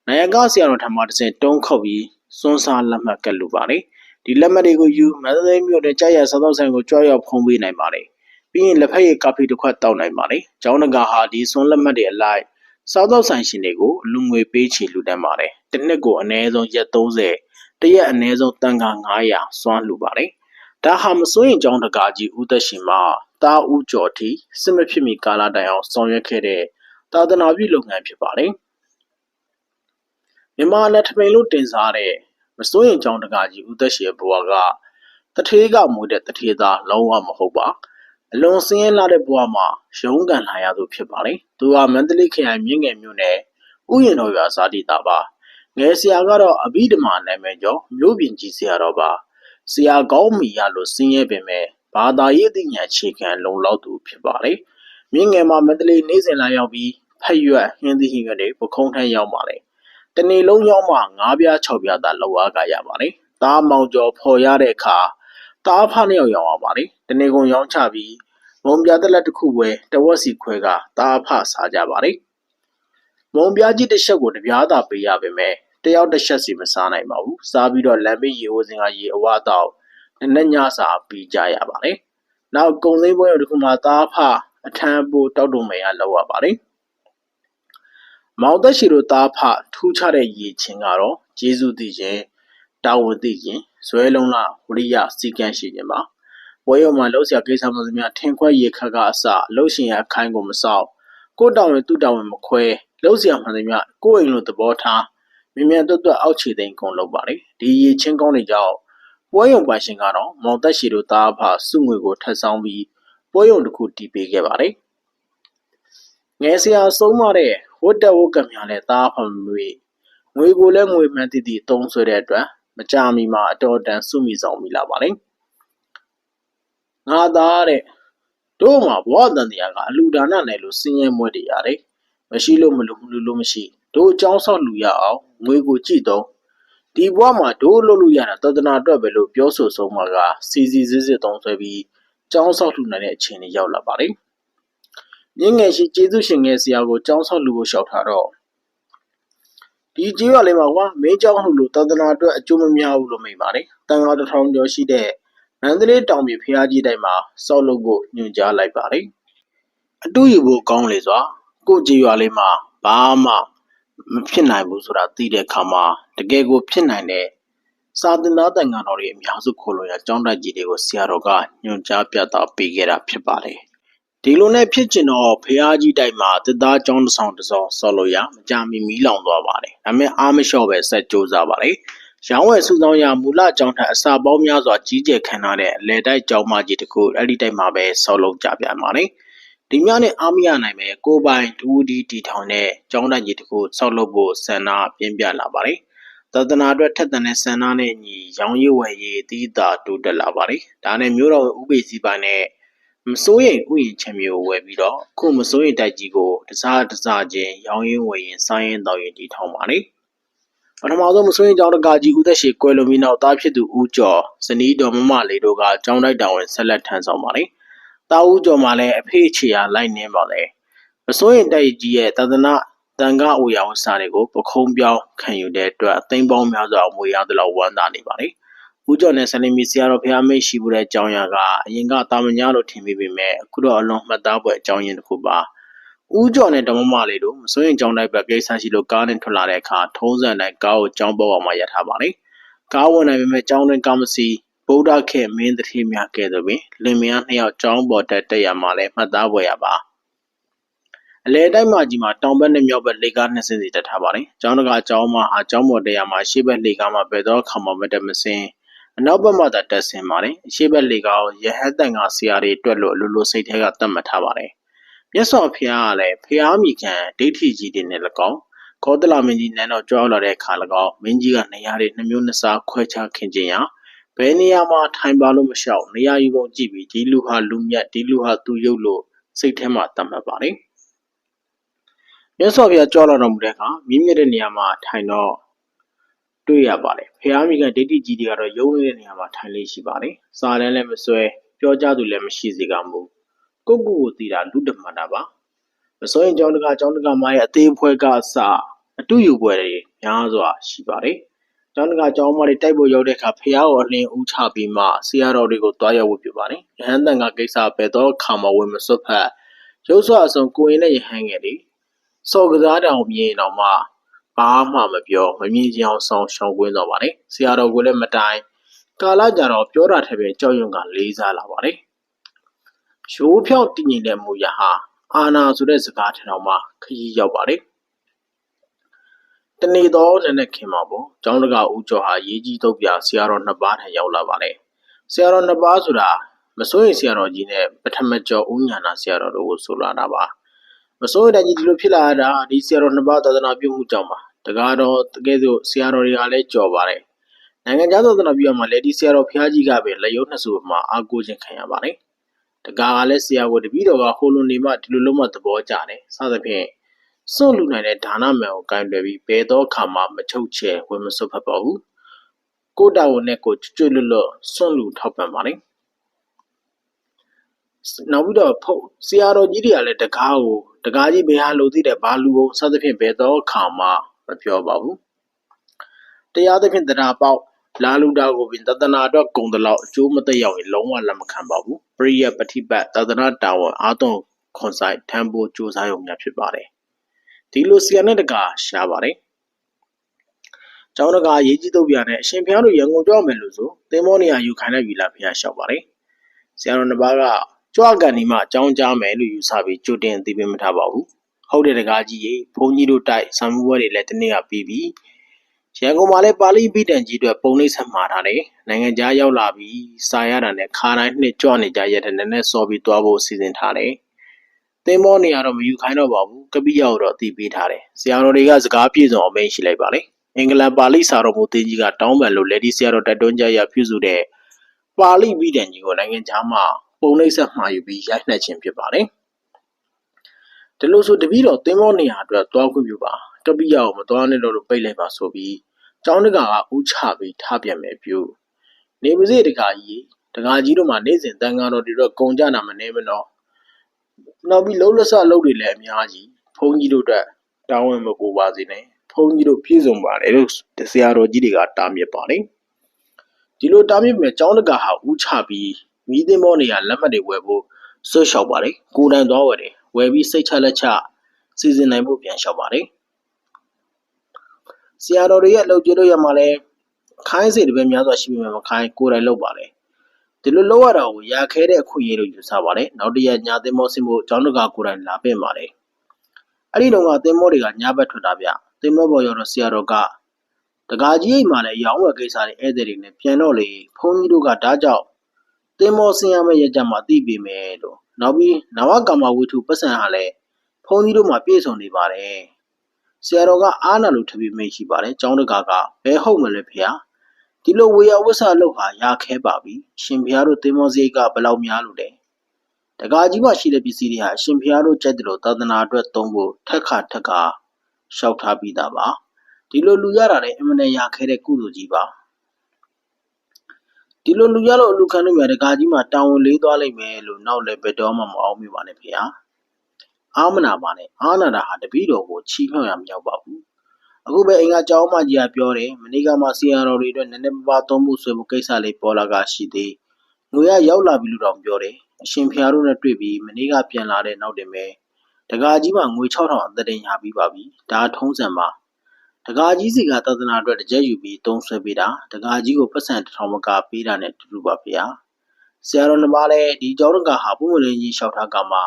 နိုင်ကဆရာတော်ထမတစ်စင်တုံးခုတ်ပြီးစွန့်စားလက်မှတ်ကတ်လူပါတယ်။ဒီလက်မှတ်တွေကိုယူမန္တလေးမြို့နယ်ကြာရစားတော့ဆိုင်ကိုကြွရောက်ဖုံးပေးနိုင်ပါတယ်။ပြီးရင်လက်ဖက်ရည်ကာဖီတစ်ခွက်တောက်နိုင်ပါလေ။ကျောင်းတကာဟာဒီဆွန်းလက်မှတ်တွေအလိုက်စားသောက်ဆိုင်ရှင်တွေကိုလူငွေပေးချေလူတန်းပါတယ်။တစ်နှစ်ကိုအနည်းဆုံးရက်30တရက်အနည်းဆုံးတန်ခါ900စွမ်းလူပါတယ်။ဒါဟာမစိုးရင်ကျောင်းတကာကြီးဦးသက်ရှင်မှာ တာဦးကျော်တီစစ်မဖြစ်မီကာလတိုင်အောင်ဆောင်ရွက်ခဲ့တဲ့သာသနာပြုလုပ်ငန်းဖြစ်ပါတယ်။မြန်မာလက်ထမိန်လို့တင်စားတဲ့မစိုးရင်ကျောင်းတကာကြီးဦးသက်ရှင်ဘဝကတထေးကမူတဲ့တထေးသားလုံးဝမဟုတ်ပါ။အလွန်ဆင်းရဲလာတဲ့ဘဝမှာရုန်းကန်လာရသူဖြစ်ပါတယ်။သူဟာမန္တလေးခရိုင်မြင်းငယ်မြို့နယ်ဥယျာဉ်တော်ရွာဇာတိသားပါ။ငယ်ဆရာကတော့အဘိဓမ္မာနာမည်ကျော်မြို့ပြင်ကြီးဆရာတော်ပါ။ဆရာကောင်းမီရလို့ဆင်းရဲပင်မဲ့ ဘာသာရေးသိဉာဏ်အခြေခံလုံလောက်သူဖြစ်ပါတယ်။မြင်းငယ်မှာမန္တလေးနေစဉ်လာရောက်ပြီးဖက်ရွက်ဟင်းသီးဟင်းရွက်တွေပခုံးထမ်းရောက်ပါတယ်။တနေ့လုံးရောက်မှ၅ပြား၆ပြားသာလောက်အားကရပါတယ်။သားမောင်ကျော်ဖော်ရတဲ့အခါတားဖနှစ်ယောက်ရောင်းရပါတယ်တနေကုန်ရောင်းချပြီးမုံပြတလက်တစ်ခုပဲတဝက်စီခွဲကတားဖစားကြပါတယ်မုံပြကြီးတစ်ချက်ကိုတပြားသာပေးရပါမယ်တယောက်တစ်ချက်စီမစားနိုင်ပါဘူးစားပြီးတော့လမ်းဘေးရေဝစင်ကရေအဝတော့ နက်ညစာပြီးကြရပါတယ်နောက်ကုံသိန်းပွဲတစ်ခုမှာတားဖအထမ်းပိုးတောက်တုံမယ်ရလောက်ရပါတယ်မောင်သက်ရှိတို့သားဖထူးခြားတဲ့ရည်ချင်းကတော့ဂျေစုသိခြင်းတာဝန်သိခြင်းဇွဲလုံးလားဝရိယစီကံရှိခြင်းပါပွဲရုံမှာလှုပ်ရှားကိစ္စမှသမျှထင်ခွက်ရေခတ်ကအစလှုပ်ရှင်ရအခိုင်းကိုမဆောက်ကိုတောင်ရင်သူ့တောင်ရင်မခွဲလှုပ်ရှားမှသမျှကိုအိမ်လိုသဘောထားမြင်မြန်တွတ်တွတ်အောက်ခြေသိမ်းကုန်လုပ်ပါလေဒီရေချင်းကောင်းတွေကြောင့် ပွဲရုံပိုင်ရှင်ကတော့မောင်သက်ရှိတို့သားအဖစုငွေကိုထပ်ဆောင်ပြီးပွဲရုံတစ်ခုတည်ပေးခဲ့ပါတယ်ငယ်ဆရာဆုံးမတဲ့ဝတ်တက်ဝတ်ကများလဲသားဖမွေငွေကိုလည်းငွေမှန်တည်တည်သုံးဆွဲတဲ့အတွက်မကြမီမှာအတော်တန်စုမိဆောင်မိလာပါလေငါသားတဲ့တို့မှာဘဝတန်တရားကအလူဒါနနယ်လို့စင်းရဲမွဲတွေရတယ်မရှိလို့မလို့မလို့လို့မရှိတို့အကြောင်းဆောက်လူရအောင်ငွေကိုကြည့်တော့ ဒီဘဝမှာဒိုးလို့လို့ရတာတဒနာအတွက်ပဲလို့ပြောဆိုဆုံးမှာကစီစီစစ်စစ်သုံးဆွဲပြီးကျောင်းဆောက်လှူနိုင်တဲ့အခြေအနေရောက်လာပါတယ်။မြင့်ငယ်ရှိကျေးဇူးရှင်ငယ်ဆရာကိုကျောင်းဆောက်လှူဖို့လျှောက်ထားတော့ဒီကျေးရွာလေးမှာကွာမင်းကျောင်းလှူလို့တဒနာအတွက်အကျိုးမများဘူးလို့မိန့်ပါတယ်။တန်ခါတစ်ထောင်ကျော်ရှိတဲ့မန္တလေးတောင်ပြည်ဖျားကြီးတိုင်းမှာဆောက်လုပ်ဖို့ညွှန်ကြားလိုက်ပါတယ်။အတူယူဖို့ကောင်းလေစွာကိုကျေးရွာလေးမှာဘာမှ မဖြစ်နိုင်ဘူးဆိုတာသိတဲ့အခါမှာတကယ်ကိုဖြစ်နိုင်တဲ့စာသင်သားတန်ခါတော်တွေအများစုခိုးလို့ရအကြောင်းတိုက်ကြီးတွေကိုဆရာတော်ကညွှန်ကြားပြသပေးခဲ့တာဖြစ်ပါတယ်။ဒီလိုနဲ့ဖြစ်ကျင်တော့ဖះကြီးတိုက်မှာတစ်သားကျောင်းတစ်ဆောင်တစ်ဆောင်ဆောက်လို့ရမကြမီမီးလောင်သွားပါတယ်။ဒါပေမဲ့အားမလျှော့ပဲဆက်ကြိုးစားပါတယ်။ရောင်းဝယ်စုဆောင်ရမူလကျောင်းထက်အစာပေါင်းများစွာကြီးကျယ်ခံထားတဲ့အလဲတိုက်ကျောင်းမကြီးတစ်ခုအဲ့ဒီတိုက်မှာပဲဆောက်လုပ်ကြပြန်ပါတယ်။ ဒီများနဲ့အားမရနိုင်ပဲကိုပိုင်ဒူဒီတီထောင်တဲ့ကျောင်းတိုက်ကြီးတစ်ခုဆောက်လုပ်ဖို့ဆန္ဒပြင်းပြလာပါတယ်။သာသနာအတွက်ထက်သန်တဲ့ဆန္ဒနဲ့ညီရောင်းရည်ဝယ်ရေးတည်တာတိုးတက်လာပါတယ်။ဒါနဲ့မျိုးတော်ဥပေစီပိုင်းနဲ့မစိုးရိမ်ဥယျာဉ်ချက်မျိုးဝယ်ပြီးတော့ခုမစိုးရိမ်တိုက်ကြီးကိုတစားတစားချင်းရောင်းရင်းဝယ်ရင်စားရင်တောင်းရင်တည်ထောင်ပါလေပထမဆုံးမစိုးရိမ်ကျောင်းတကာကြီးဦးသက်ရှိကွယ်လွန်ပြီးနောက်တားဖြစ်သူဦးကျော်ဇနီးတော်မမလေးတို့ကကျောင်းတိုက်တောင်ဝင်ဆက်လက်ထမ်းဆောင်ပါလေ တာဦးကျော်မှလည်းအဖေးချေရလိုက်နေပါလေမစိုးရိမ်တိုက်ကြီးရဲ့တသနာတန်ခါအိုရာဝစာတွေကိုပခုံးပြောင်းခံယူတဲ့အတွက်အသိမ်းပေါင်းများစွာမွေရသလောက်ဝမ်းသာနေပါလေ။ဦးကျော်နဲ့ဆလင်မီဆရာတော်ဘုရားမိတ်ရှိမှုတဲ့အကြောင်းအရာကအရင်ကတာမညာလို့ထင်မိပေမဲ့အခုတော့အလွန်မှတ်သားဖွယ်အကြောင်းရင်းတစ်ခုပါဦးကျော်နဲ့ဓမ္မမလေးတို့မစိုးရင်ကြောင်းတိုက်ပဲကိစ္စရှိလို့ကားနဲ့ထွက်လာတဲ့အခါထုံးစံတိုင်းကားကိုကြောင်းပေါ်အောင်မှရထားပါလေကားဝင်နိုင်ပေမဲ့ကြောင်းတွင်ကားမစီ ဗုဒ္ဓခေမင်းတတိများကဲ့သို့ပင်လင်မယားနှစ်ယောက်ကြောင်းပေါ်တက်တက်ရမှာလဲမှတ်သားဖွယ်ရပါအလဲတိုက်မှကြီးမှာတောင်ဘက်နဲ့မြောက်ဘက်လေကားနှစ်စင်းစီတက်ထားပါတယ်။ကျောင်းတကာကျောင်းမှာဟာကျောင်းပေါ်တရားမှာရှေ့ဘက်လေကားမှာဘယ်တော့ခါမှမတက်မစင်းအနောက်ဘက်မှသာတက်ဆင်းပါတယ်အရှိဘက်လေကောင်ရဟတ်တန်ကဆရာတွေတွက်လို့အလိုလိုစိတ်ထဲကတတ်မှတ်ထားပါတယ်မြတ်စွာဘုရားကလည်းဖျားမိခံဒိဋ္ဌိကြီးတွေနဲ့၎င်းကောသလမင်းကြီးနန်းတော်ကြွားလာတဲ့အခါ၎င်းမင်းကြီးကနေရာတွေနှမျိုးနှစ်စားခွဲခြားခင်ခြင်းရာ ဘယ်နေရာမှာထိုင်ပါလို့မလျှောက်နေရာယူပုံကြည့်ပြီးဒီလူဟာလူမြတ်ဒီလူဟာသူရုပ်လို့စိတ်ထဲမှာတတ်မှတ်ပါတယ်မြတ်စွာဘုရားကြွားလာတော်မူတဲ့အခါမြင့်မြတ်တဲ့နေရာမှာထိုင်တော့တွေ့ရပါတယ်။ဖျားမိကဒိဋ္ဌိကြီးတွေကတော့ယုံနေတဲ့နေရာမှာထိုင်လေးရှိပါတယ်။စာတန်းလည်းမစွဲပြောကြသူလည်းမရှိစေကမူကိုကိုကိုတည်တာလူတမန်တာပါ။မစွဲရင်ကြောင်းတကာကြောင်းတကာမရဲ့အသေးဖွဲကအစအတူယူပွဲတွေများစွာရှိပါတယ်။ ကျောင်းတကာကျောင်းမတွေတိုက်ဖို့ရောက်တဲ့အခါဖះကိုအလင်းဦးချပြီးမှဆရာတော်တွေကိုတွားရောက်ဝတ်ပြပါတယ်။ရဟန်းတန်ကကိစ္စပဲတော့ခါမဝင်မစွတ်ဖက်ရုပ်ဆွအစုံကိုရင်နဲ့ရဟန်းငယ်တွေစော်ကစားတောင်မြင်တော့မှဘာမှမပြောမမြင်ချင်အောင်ဆောင်ရှောင်ကွင်းသွားပါတယ်ဆရာတော်ကလည်းမတိုင်ကာလကြတော့ပြောတာထက်ပဲကြောက်ရွံ့ကလေးစားလာပါတယ်ရိုးဖြောင်းတည်ငြိမ်တဲ့မူရဟာအာနာဆိုတဲ့စကားထင်တော်မှာခရီးရောက်ပါတယ် တနေ့တော့နည်းနည်းခင်မှာပေါ့ကျောင်းတကာဦးကျော်ဟာရေးကြီးတုတ်ပြဆရာတော်နှစ်ပါးထံရောက်လာပါတယ်ဆရာတော်နှစ်ပါးဆိုတာမစိုးရင်ဆရာတော်ကြီးနဲ့ပထမကျော်ဦးညာနာဆရာတော်တို့ကိုဆိုလာတာပါမစိုးရင်တကြီးဒီလိုဖြစ်လာတာဒီဆရာတော်နှစ်ပါးသာသနာပြုမှုကြောင့်ပါတကားတော့တကယ်ဆိုဆရာတော်တွေကလည်းကြော်ပါတယ်နိုင်ငံခြားသာသနာပြုရမှာလေဒီဆရာတော်ဖျားကြီးကပဲလက်ရုံးနှစ်စုမှာအာကိုခြင်းခံရပါတယ်တကားကလည်းဆရာကိုတပည့်တော်ကဟိုလိုနေမှဒီလိုလုံးမှသဘောကျတယ်စသဖြင့် စွန့်လူနိုင်တဲ့ဒါနမယ်ကိုကင်တွယ်ပြီးဘယ်တော့ခါမှမချုပ်ချယ်ဝင်မစွတ်ဖက်ပါဘူးကိုတာဝန်နဲ့ကိုကျွတ်ကျွတ်လွတ်လွတ်စွန့်လူထောက်ပံ့ပါလေနောက်ပြီးတော့ဖုတ်ဆရာတော်ကြီးတွေကလည်းတကားကိုတကားကြီးဘယ်ဟာလို့သိတယ်ဘာလူဘုံစသဖြင့်ဘယ်တော့ခါမှမပြောပါဘူးတရားသဖြင့်တရားပေါက်လာလူတာကိုပင်တသနာအတွက်ဂုံတလောက်အကျိုးမသက်ရောက်ရင်လုံးဝလက်မခံပါဘူးပရိယပฏิပတ်တသနာတာဝန်အာသွန်ခွန်ဆိုင်ထံဖို့ကြိုးစားရုံများဖြစ်ပါတယ် ဒီလိုဆီယနဲ့တကာရှားပါတယ်ကျောင်းတကာရေးကြီးတုတ်ပြနဲ့အရှင်ဘုရားတို့ရန်ကုန်ကြောက်မယ်လို့ဆိုသင်္ဘောနေရာယူခိုင်းလိုက်ပြီလားဘုရားလျှောက်ပါတယ်ဆရာတော်နှစ်ပါးကကြွကန်ဒီမှာအကြောင်းကြားမယ်လို့ယူဆပြီးကြိုတင်သိပေးမထားပါဘူးဟုတ်တယ်တကားကြီးရေဘုန်းကြီးတို့တိုက်ဆံမှုဘွဲတွေလည်းတနေ့ကပြီးပြီရန်ကုန်မှာလည်းပါဠိပိတန်ကြီးအတွက်ပုံနှိပ်ဆက်မှာထားတယ်နိုင်ငံခြားရောက်လာပြီးစာရတာနဲ့ခါတိုင်းနှစ်ကြွနေကြရက်တဲ့နည်းနည်းစော်ပြီးသွားဖို့စီစဉ်ထားတယ် သင်္ဘောနေရာတော့မယူခိုင်းတော့ပါဘူးကပိရောက်တော့တည်ပေးထားတယ်ဆရာတော်တွေကစကားပြေဆုံးအမိန့်ရှိလိုက်ပါလေအင်္ဂလန်ပါဠိစာတော်မူသင်ကြီးကတောင်းပန်လို့လက်ဒီဆရာတော်တက်တွန်းကြရပြုစုတဲ့ပါဠိပိတန်ကြီးကိုနိုင်ငံခြားမှာပုံနှိပ်ဆက်မှာယူပြီးရိုက်နှက်ခြင်းဖြစ်ပါတယ်ဒီလိုဆိုတပည့်တော်သင်္ဘောနေရာအတွက်သွားခွင့်ပြုပါကပိယကိုမသွားနဲ့တော့လို့ပိတ်လိုက်ပါဆိုပြီးကျောင်းတကာကဥချပြီးထားပြန်မယ်ပြုနေပါစေတကာကြီးတကာကြီးတို့မှနေစဉ်တန်ဃာတော်တွေတော့ကုံကြတာမနေမနော် နောက်ပြီး လုံးလဆလုံးတွေလည်း အများကြီး ဘုန်းကြီးတို့အတွက်တောင်းဝင်မကိုပါစေနဲ့ ဘုန်းကြီးတို့ ပြည့်စုံပါတယ်လို့ ဆရာတော်ကြီးတွေက တားမြစ်ပါတယ် ဒီလိုတားမြစ်မဲ့ကျောင်းတကာဟာဥချပြီးမိသင်းမောနေရလက်မှတ်တွေဝယ်ဖို့ ဆွတ်လျှောက်ပါတယ် ကိုယ်တိုင်သွားဝယ်တယ် ဝယ်ပြီး စိတ်ချလက်ချ စီစဉ်နိုင်ဖို့ ပြန်လျှောက်ပါတယ် ဆရာတော်တွေရဲ့အလုပ်ကြည့်လို့ရမှာလဲခိုင်းစေတပည့်များစွာရှိပေမဲ့မခိုင်း ကိုယ်တိုင်လုပ်ပါလေ ဒီလိုလုပ်ရတာကိုရာခဲတဲ့အခွင့်အရေးလို့ယူဆပါတယ်နောက်တစ်ရက်ညာသင်းမောဆင်းဖို့ကျောင်းတကာကိုယ်တိုင်လာပင့်ပါတယ်အဲ့ဒီတော့ကသင်းမောတွေကညာဘက်ထွက်တာဗျသင်းမောပေါ်ရောက်တော့ဆရာတော်ကတကာကြီးအိမ်မှာလည်းရောင်းဝယ်ကိစ္စတွေဧည့်သည်တွေနဲ့ပြန်တော့လေဘုန်းကြီးတို့ကဒါကြောင့်သင်းမောဆင်းရမယ့်ရက်ကြမှာသိပြီမယ်လို့နောက်ပြီးနဝကမ္မဝိထုပတ်စံဟာလည်းဘုန်းကြီးတို့မှာပြည့်စုံနေပါတယ်ဆရာတော်ကအားနာလို့ထပ်ပြီးမိတ်ရှိပါတယ်ကျောင်းတကာကဘဲဟုတ်မလဲဖေဟာ ဒီလိုဝေယဝဆလုပ်ဟာရခဲပါပြီရှင်ဖေဟာတို့သင်းမောစရိတ်ကဘယ်လောက်များလို့လဲတကာကြီးမှရှိတဲ့ပစ္စည်းတွေဟာရှင်ဖေဟာတို့ကြက်တယ်လို့သာသနာအတွက်သုံးဖို့ထက်ခါထက်ခါရှောက်ထားပြီးသားပါဒီလိုလူရတာလည်းအမှန်တန်ရခဲတဲ့ကုသိုလ်ကြီးပါဒီလိုလူရလို့အလူခံလို့ရတဲ့ကာကြီးမှာတောင်းဝန်လေးသွားလိမ့်မယ်လို့နောက်လည်းဘယ်တော့မှမအောင်မိပါနဲ့ဖေဟာအာမနာပါနဲ့အာနာတာဟာတပည့်တော်ကိုချီးမြှောက်ရမရောက်ပါဘူး အခုပဲအင်္ဂါကျောင်းမကြီးကပြောတယ်မနေ့ကမှဆီယာတော်တွေအတွက်နည်းနည်းပါးပါးသုံးမှုဆွေးမှုကိစ္စလေးပေါ်လာကရှိသေးငွေရရောက်လာပြီလို့တောင်ပြောတယ်အရှင်ဖျားတို့နဲ့တွေ့ပြီးမနေ့ကပြန်လာတဲ့နောက်တင်ပဲတကာကြီးမှငွေ6000အသက်တင်ရပြီးပါပြီဒါထုံးစံပါတကာကြီးစီကသဒနာအတွက်တကြက်ယူပြီးတုံးဆွဲပေးတာတကာကြီးကိုပတ်စံတစ်ထောင်မကပေးတာနဲ့တူတူပါဗျာဆရာတော်နှစ်ပါးလည်းဒီကျောင်းတကာဟာပုံမလင်းကြီးလျှောက်ထားကမှ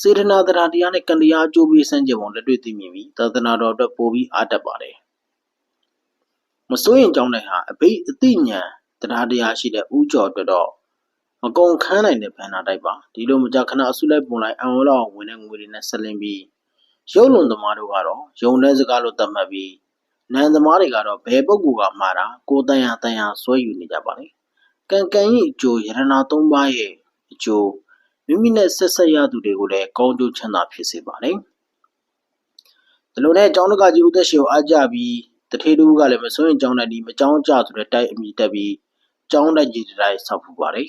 စေတနာတရားတရားနဲ့ကံတရားအကျိုးပေးစမ်းကြပုံလက်တွေ့သိမြင်ပြီးသာသနာတော်အတွက်ပို့ပြီးအားတက်ပါတယ်မစိုးရင်ကြောင်းတဲ့ဟာအဘိအသိဉာဏ်တရားတရားရှိတဲ့ဥကြော်အတွက်တော့မကုံခန်းနိုင်တဲ့ဘန္နာတိုက်ပါဒီလိုမကြခဏအဆုလိုက်ပုံလိုက်အံဝလောက်ဝင်တဲ့ငွေတွေနဲ့ဆက်လင်းပြီးရုပ်လွန်သမားတို့ကတော့ယုံတဲ့စကားလို့သတ်မှတ်ပြီးနန်သမားတွေကတော့ဘယ်ပုဂ္ဂိုလ်ကမှားတာကိုတန်ရတန်ရဆွဲယူနေကြပါလေကံကံရဲ့အကျိုးယရနာ၃ပါးရဲ့အကျိုး မိမိနဲ့ဆက်ဆက်ရသူတွေကိုလည်းကောင်းကျိုးချမ်းသာဖြစ်စေပါတယ်ဒီလိုနဲ့အကြောင်းတကကြီးဥသက်ရှိကိုအားကြပြီးတထေးတူကလည်းမစွန့်ကြောင်းတိုက်ဒီမကြောင်းကြဆိုတဲ့တိုက်အမိတက်ပြီးကြောင်းတိုက်ကြီးတိုက်ဆောက်ဖူးပါတယ်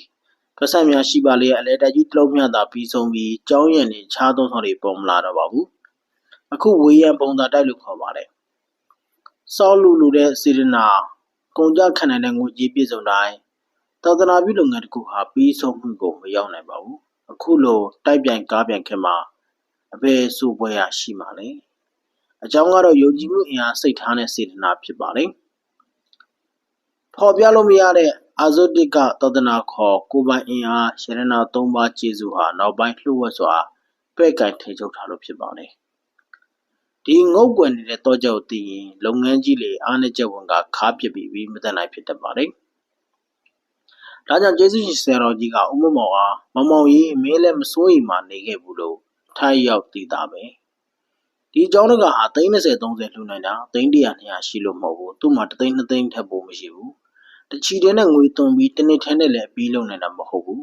ပတ်စံများရှိပါလေအလဲတိုက်ကြီးတစ်လုံးမြသာပြီးဆုံးပြီးကြောင်းရံနေခြားသုံးဆောင်တွေပုံမလာတော့ပါဘူးအခုဝေးရန်ပုံသာတိုက်လို့ခေါ်ပါတယ်စောလူလူတဲ့စေရနာကုန်ကြခံနိုင်တဲ့ငွေကြေးပြည့်စုံတိုင်းသာသနာပြုလုပ်ငန်းတစ်ခုဟာပြီးဆုံးမှုကိုမရောက်နိုင်ပါဘူး အခုလို တိုက်ပြိုင်ကားပြိုင်ခင်မှာ အဘယ်ဆိုပွဲရရှိမှာလဲ အကြောင်းကတော့ ယုံကြည်မှုအင်အား စိတ်ထားတဲ့ စေတနာဖြစ်ပါလေဖော်ပြလို့မရတဲ့ အာဇုတိကသဒနာခေါ် ကိုပိုင်အင်အား ရတနာ၃ပါးကျေစုဟာ နောက်ပိုင်းလှုပ်ဝက်စွာ ပဲ့ကန်ထိချုပ်ထားလို့ ဖြစ်ပါလေဒီငုတ်ကွယ်နေတဲ့တောကြောက်တည်ရင် လုပ်ငန်းကြီးလေ အားနဲ့ချက်ဝင်ကခါပစ်ပြီးမတတ်နိုင် ဖြစ်တတ်ပါလေ ဒါကြောင့်ကျေးဇူးရှင်ဆရာတော်ကြီးကဥမမောင်အားမမောင်ကြီးမင်းလည်းမစိုးရိမ်မှနေခဲ့ဘူးလို့ထိုက်ရောက်တည်တာပဲဒီအကြောင်းတကဟာသိန်း30 30လှူနိုင်တာသိန်း100 200ရှိလို့မဟုတ်ဘူးသူ့မှာတသိန်း2သိန်းထပ်ဖို့မရှိဘူးတချီတဲ့နဲ့ငွေသွန်ပြီးတနစ်ထဲနဲ့လည်းအပြီးလုံနိုင်တာမဟုတ်ဘူး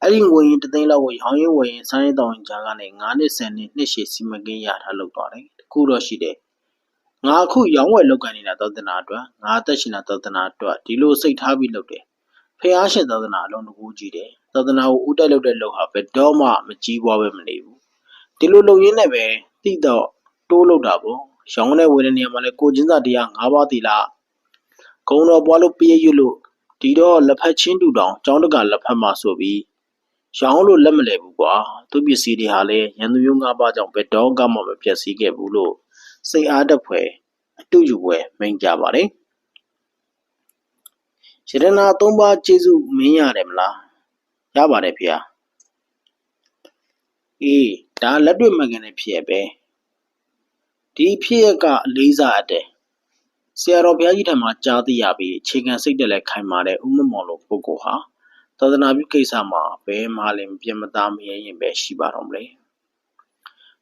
အဲ့ဒီငွေရင်တသိန်းလောက်ကိုရောင်းရင်းဝယ်ရင်စားရတောင်းရင်ကြားကနေ9နှစ်10နှစ်နှစ်ရှည်စီမံကိန်းရထားလုပ်သွားတယ်တခုတော့ရှိတယ်ငါအခုရောင်းဝယ်လုပ်ကန်နေတာသောတနာအတွက်ငါအသက်ရှင်တာသောတနာအတွက်ဒီလိုစိတ်ထားပြီးလုပ်တယ် ဖះရှင်သာသနာအလုံးတကူကြီးတယ်သာသနာကိုဥတိုက်လုပ်တဲ့လုပ်ဟာဘယ်တော့မှမကြီးပွားပဲမနေဘူးဒီလိုလုပ်ရင်းနဲ့ပဲတိတော့တိုးလုပ်တာပေါ့ရောင်းတဲ့ဝယ်တဲ့နေရာမှာလဲကိုချင်းစာတရား၅ပါးတီလားဂုံတော်ပွားလို့ပြည့်ရွတ်လို့ဒီတော့လက်ဖက်ချင်းတူတောင်ចောင်းတကလက်ဖက်မှာဆိုပြီးရောင်းလို့လက်မလဲဘူးကွာသူပစ္စည်းတွေဟာလဲရန်သူမျိုး၅ပါးကြောင့်ဘယ်တော့မှမပြည့်စည်ခဲ့ဘူးလို့စိတ်အားတက်ဖွယ်အတူယူပွဲမိန်ကြပါတယ် ရတနာသုံးပါးကျေးဇူးမင်းရတယ်မလားရပါတယ်ဖေ။အေးဒါလက်တွေ့မှန်ကန်တဲ့ဖြစ်ရပဲဒီဖြစ်ရကအလေးစားအတဲ့ဆရာတော်ဘုရားကြီးထံမှာကြားသိရပြီးအခြေခံစိတ်တက်လက်ခိုင်မာတဲ့ဥမမော်လိုပုဂ္ဂိုလ်ဟာသာသနာပြုကိစ္စမှာဘယ်မှလည်းပြမသားမရရင်ပဲရှိပါတော့မလဲ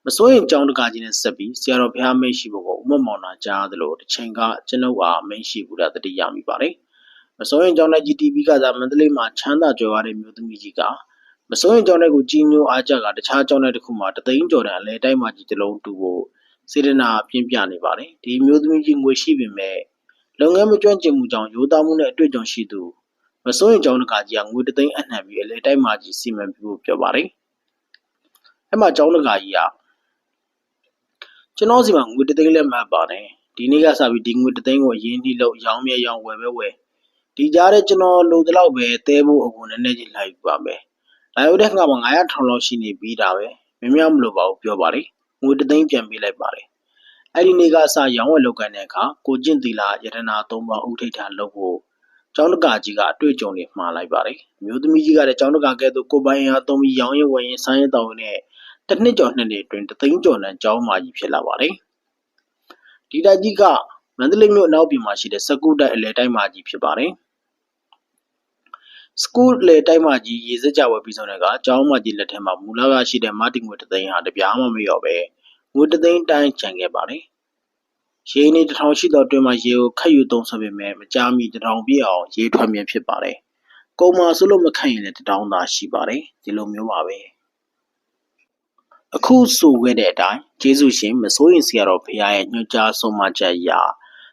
မစိုးရင်ကြောင်းတကာကြီးနဲ့ဆက်ပြီးဆရာတော်ဘုရားမိတ်ရှိဖို့ကိုဥမမော်နာကြားသလိုတစ်ချိန်ကကျွန်ုပ်ဟာမိတ်ရှိဘူးတာတတိယမိပါတယ်။ မစိုးရင်ကျောင်းတိုက်ကြီး TV ကစားမန္တလေးမှာချမ်းသာကြွယ်ဝတဲ့မြို့သမီးကြီးကမစိုးရင်ကျောင်းတိုက်ကိုကြီးညိုအားကြကတခြားကျောင်းတိုက်တစ်ခုမှာတသိန်းကျော်တန်အလဲတိုင်းမှာကြီးတစ်လုံးတူဖို့စေတနာပြင်းပြနေပါတယ်ဒီမျိုးသမီးကြီးငွေရှိပေမဲ့လုပ်ငန်းမကျွမ်းကျင်မှုကြောင့်ရိုးသားမှုနဲ့အတွေ့အကြုံရှိသူမစိုးရင်ကျောင်းတကာကြီးကငွေတသိန်းအနှံပြီးအလဲတိုက်မှကြီးစီမံပြီးဖို့ပြောပါတယ်။အဲ့မှာကျောင်းတကာကြီးကကျွန်တော်စီမှာငွေတသိန်းလက်မှတ်ပါတယ်ဒီနေ့ကစပြီးဒီငွေတသိန်းကိုရင်းနှီးလို့ရောင်းမြဲရောင်းဝယ်ပဲဝယ် ဒီကြားထဲကျွန်တော်လိုတလောက်ပဲတဲဖို့အကူနည်းနည်းချင်းလိုက်ပါမယ်။လာရုတဲ့ခါမှာ900ထောင်လောက်ရှိနေပြီးတာပဲမများမလို့ပါဘူးပြောပါတယ်။ငွေတသိန်းပြန်ပေးလိုက်ပါတယ်။အဲ့ဒီနေ့ကအစရောင်းဝယ်လုပ်ကိုင်တဲ့အခါကိုကျင့်သီလာယတနာသုံးပါးဥထိတ်ထားလုပ်ဖို့ကျောင်းတကာကြီးကအတွေ့အကြုံတွေမှားလိုက်ပါတယ်။မျိုးသမီးကြီးကလည်းကျောင်းတကာကဲ့သို့ကိုပိုင်အားသုံးပြီးရောင်းရင်ဝယ်ရင်ဆိုင်ရင်တောင်းနဲ့တစ်နှစ်ကျော်နှစ်နှစ်အတွင်းတသိန်းကျော်လန်ကျောင်းမာကြီးဖြစ်လာပါတယ်။ဒီတိုက်ကြီးက မန္တလေးမြို့အနောက်ပြည်မှာရှိတဲ့စကူတိုက်အလဲတိုက်မာကြီးဖြစ်ပါတယ်။စကူလေတိုက်မာကြီးရေစက်ကြဝယ်ပြီးဆုံးတဲ့ကကျောင်းမာကြီးလက်ထက်မှာမူလကရှိတဲ့မာတင်ငွေတသိန်းဟာတပြားမှမလျော့ပဲငွေတသိန်းတိုင်းချန်ခဲ့ပါတယ်။ရေနေတထောင်ရှိသောအတွင်းမှာရေကိုခတ်ယူသုံးဆွဲပေမဲ့မကြာမီတထောင်ပြည့်အောင်ရေထွက်မြင်ဖြစ်ပါတယ်။ကုံမာဆိုလို့မခန့်ရင်လည်းတထောင်သာရှိပါတယ်။ဒီလိုမျိုးပါပဲ။အခုဆိုခဲ့တဲ့အတိုင်းကျေးဇူးရှင်မစိုးရင်ဆရာတော်ဖရာရဲ့ညွှန်ကြားဆုံးမချက်အရ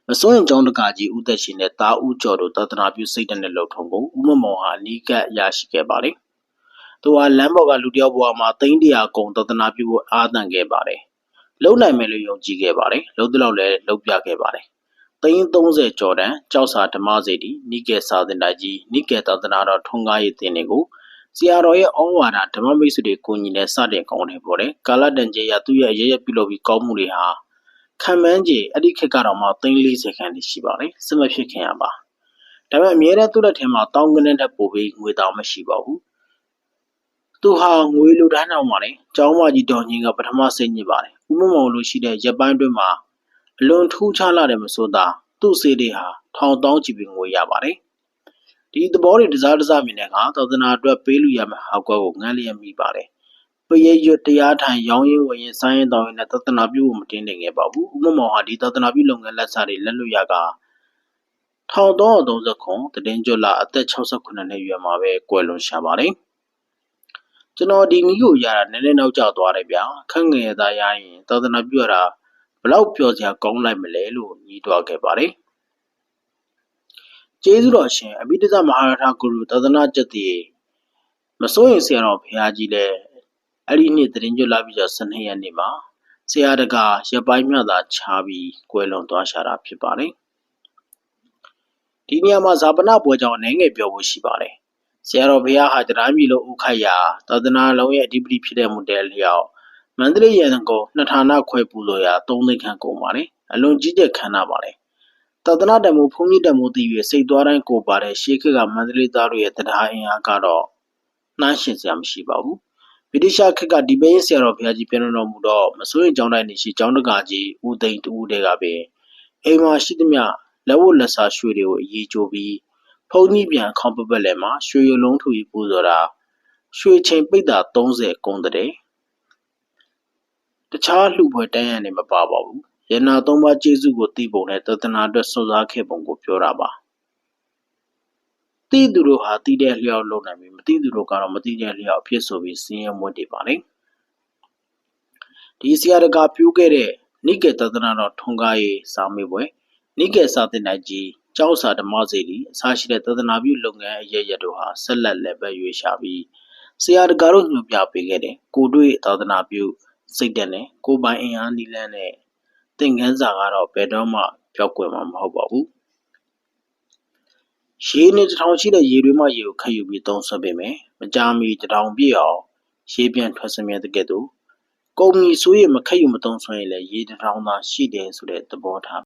မစိုးရင်ကျောင်းတကာကြီးဦးသက်ရှင်နဲ့တာဦးကျော်တို့သာသနာပြုစိတ်ဓာတ်နဲ့လှုပ်ထုံကိုဦးမမောင်ဟာအနီးကပ်ရရှိခဲ့ပါတယ်။သူဟာလမ်းပေါ်ကလူတယောက်ဘဝမှာသိန်းတရာကုန်သာသနာပြုဖို့အားသန်ခဲ့ပါတယ်။လုံနိုင်မယ်လို့ယုံကြည်ခဲ့ပါတယ်။လုံတလောက်လည်းလုံပြခဲ့ပါတယ်။သိန်း30ကျော်တန်ကြောက်စာဓမ္မစေတီနိကေစာသင်တိုက်ကြီးနိကေသာသနာတော်ထွန်းကားရေးတင်တွေကိုဆရာတော်ရဲ့ဩဝါဒဓမ္မမိတ်ဆွေတွေကိုညီနဲ့စတင်ကောင်းတယ်ပေါ့လေ။ကာလတန်ကြီးရသူ့ရဲ့ရရပြုလုပ်ပြီးကောင်းမှုတွေဟာ ခံမှန်းကြီးအဲ့ဒီခေတ်ကတော့မှ340ခန်းတည်းရှိပါတယ်စမဖြစ်ခင်ရပါဒါပေမဲ့အမြဲတမ်းသူ့လက်ထဲမှာတောင်းကနန်းတက်ပို့ပြီးငွေတောင်မရှိပါဘူးသူဟာငွေလိုတိုင်းအောင်ပါတယ်ကျောင်းမကြီးတော်ကြီးကပထမစိတ်ညစ်ပါတယ်ဥမမောင်လိုရှိတဲ့ရပိုင်းတွင်းမှာအလွန်ထူးခြားလာတယ်မဆိုသာသူ့စေတွေဟာထောင်တောင်းကြည့်ပြီးငွေရပါတယ်ဒီသဘောတွေတစားတစားမြင်တဲ့အခါသာသနာအတွက်ပေးလူရမယ့်ဟောက်ကွက်ကိုငန်းလျက်မိပါတယ် ပရိရွတ်တရားထိုင် ရောင်းရင်ဝယ်ရင်ဆိုင်ရင်တောင်းရင်လည်းသဒ္ဒနာပြုဖို့မတင်နိုင်ခဲ့ပါဘူးဥမမောင်ဟာ ဒီသဒ္ဒနာပြုလုပ်ငန်းလက်စားတွေ လက်လွတ်ရက1339တည်င်းကျွတ်လာအသက်68နှစ်ရွယ်မှာပဲ ကွယ်လွန်ရှာပါတယ် ကျွန်တော် ဒီနည်းကိုရတာ နည်းနည်းနောက်ကျသွားတယ်ဗျာခန့်ငယ်သားရရင်သဒ္ဒနာပြုရတာဘလောက်ပြောစရာကောင်းလိုက်မလဲလို့ညီးတွားခဲ့ပါတယ် ကျေးဇူးတော်ရှင် အဘိဓမ္မာမဟာရထဂုရုသဒ္ဒနာကျက်တည်မစိုးရင်ဆရာတော်ဘုရားကြီးလည်း အဲ့ဒီနှစ်သတင်းကြွလာပြီးတော့12ရက်နေ့မှာဆရာတကာရပိုင်းမြသာချပြီးကွယ်လွန်သွားရှာတာဖြစ်ပါတယ်ဒီနေရာမှာဇာပနာပွဲကြောင့်အနေငယ်ပြောဖို့ရှိပါတယ်ဆရာတော်ဘုရားဟာတရားမြည်လို့ဥခိုက်ရာသာသနာလုံးရဲ့အဓိပတိဖြစ်တဲ့မူတယ်လျောက်မန္တလေးရန်ကုန်နှစ်ဌာနခွဲပူလို့ရာ၃သိန်းခန့်ကုန်ပါတယ်အလွန်ကြီးကျယ်ခမ်းနားပါတယ်သာသနာတမိုးဘုန်းကြီးတမိုးတည်၍စိတ်သွားတိုင်းကိုပါတဲ့ရှေးခေတ်ကမန္တလေးသားတို့ရဲ့တရားအင်အားကတော့နှမ်းရှင်စရာမရှိပါဘူး ဗြိတိရှခေတ်ကဒီပဲရင်ဆရာတော်ဘုရားကြီးပြန်တော်မူတော့မစိုးရင်ကျောင်းတိုင်းနေရှိကျောင်းတကာကြီးဦးသိန်းတူဦးတွေကပင်အိမ်မှာရှိသမျှလက်ဝတ်လက်စားရွှေတွေကိုအရေးကြိုးပြီးဖုန်ကြီးပြန်ခေါင်းပပတ်လည်းမှာရွှေရလုံးထူကြီးပူဇော်တာရွှေချိန်ပိတ်တာ30ကုန်းတဲ့တခြားလှူပွဲတန်းရံနေမပါပါဘူးရနာသုံးပါးကျေးဇူးကိုသိပုံနဲ့တသနာအတွက်စွန့်စားခဲ့ပုံကိုပြောတာပါ သိသူတို့ဟာသိတဲ့လျောက်လုပ်နိုင်ပြီမသိသူတို့ကတော့မသိတဲ့လျောက်အဖြစ်ဆိုပြီးစင်းရဲမွတ်တွေပါလေဒီဆရာတကာပြိုးခဲ့တဲ့နိကေတသနာတော်ထွန်ကားရေးစာမေးပွဲနိကေစာတင်နိုင်ကြီးကျောက်စာဓမ္မစေတီအစရှိတဲ့သဒ္ဒနာပြုလုပ်ငန်းအရရတို့ဟာဆက်လက်လက်ပဲရွေးရှာပြီးဆရာတကာတို့ညွှန်ပြပေးခဲ့တယ်ကိုတွေ့သာသနာပြုစိတ်တက်နဲ့ကိုပိုင်အင်အားနီးလန်းနဲ့သင်ခန်းစာကတော့ဘယ်တော့မှပြောက်ကွယ်မှာမဟုတ်ပါဘူး ရေနေတထောင်ရှိတဲ့ရေတွေမှရေကိုခတ်ယူပြီးသုံးဆွဲပေးမယ်မကြာမီတထောင်ပြည့်အောင်ရေပြန်ထွက်စမြဲတဲ့ကဲ့သို့ကုံမီဆိုရင်မခတ်ယူမသုံးဆွဲရင်လည်းရေတထောင်သာရှိတယ်ဆိုတဲ့သဘောထား